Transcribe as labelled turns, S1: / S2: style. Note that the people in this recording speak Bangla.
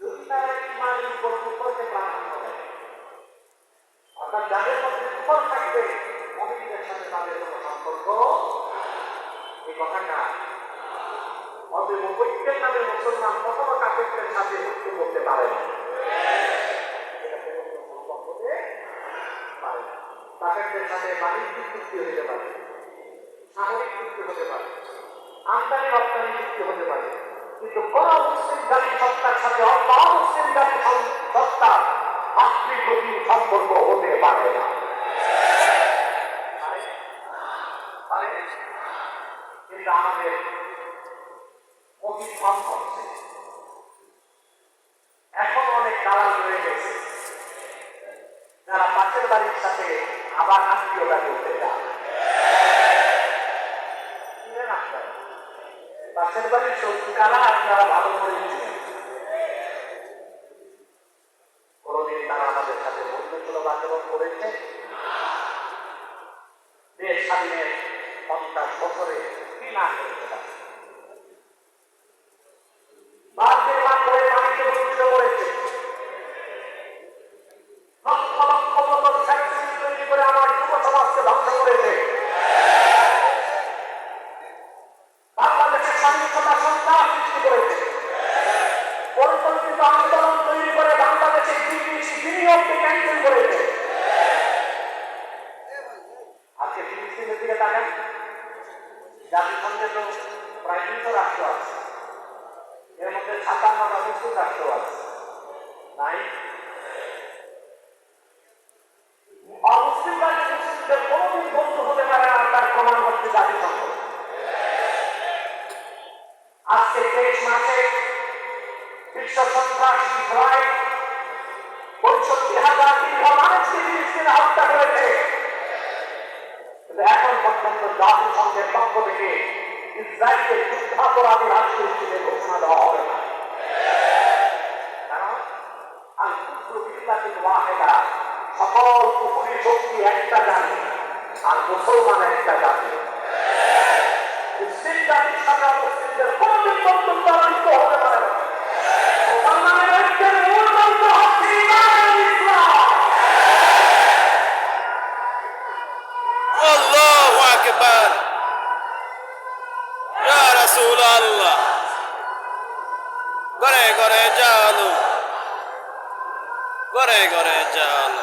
S1: যদি অর্থাৎ যাদের মধ্যে কুফর থাকবে নামে মুসলমান কখনো পারে না কাফেরদের সাথে বাণিজ্যিক হতে পারে সামরিক চুক্তি হতে পারে আমদানি রপ্তানি চুক্তি হতে পারে কিন্তু কোন মুসলিম সত্তার সাথে অন্য মুসলিম জাতি সত্তার মাতৃপ্রতি সম্পর্ক হতে পারে না। অতিক্রম করছে এখন অনেক দালাল রয়ে গেছে। যারা পাশের বাড়ির সাথে আবার আত্মীয়তা করতে চায়? পাশের বাড়ির শত্রু কারা আপনারা ভালো করে কোনদিন তারা আমাদের সাথে আচরণ করেছে? দেশ স্বাধীনের পঞ্চাশ বছরে না করেছে দূষিত করেছে তৈরি করে আমার করেছে বাংলাদেশের স্বাধীনতা সন্ত্রাস সৃষ্টি করেছে পরিকল্পিত আন্দোলন তৈরি করে বাংলাদেশের বিদেশি বিনিয়োগকে ক্যান্সেল করেছে আজকে ফিলিস্তিনের দিকে তাকান জাতিসংঘে তো প্রায় তিনশো রাষ্ট্র আছে এর মধ্যে সাতান্নটা মুসলিম রাষ্ট্র আছে নাই অমুসলিম রাজ্যে মুসলিমদের কোনোদিন বন্ধু হতে পারে না তার প্রমাণ হচ্ছে আজকে তেইশ মাসে বিশ্ব সন্ত্রাসী ইসরায়েল পঁয়ষট্টি হাজার তিনশো মানুষকে ফিলিস্তিনে হত্যা করেছে এখন পর্যন্ত জাতিসংঘের পক্ষ থেকে ইসরায়েলকে যুদ্ধাপরাধী রাষ্ট্র হিসেবে ঘোষণা দেওয়া হবে না সকল কুফরি শক্তি একটা জাতি আর মুসলমান একটা জাতি
S2: ঘরে ঘরে জালু ঘরে ঘরে জালু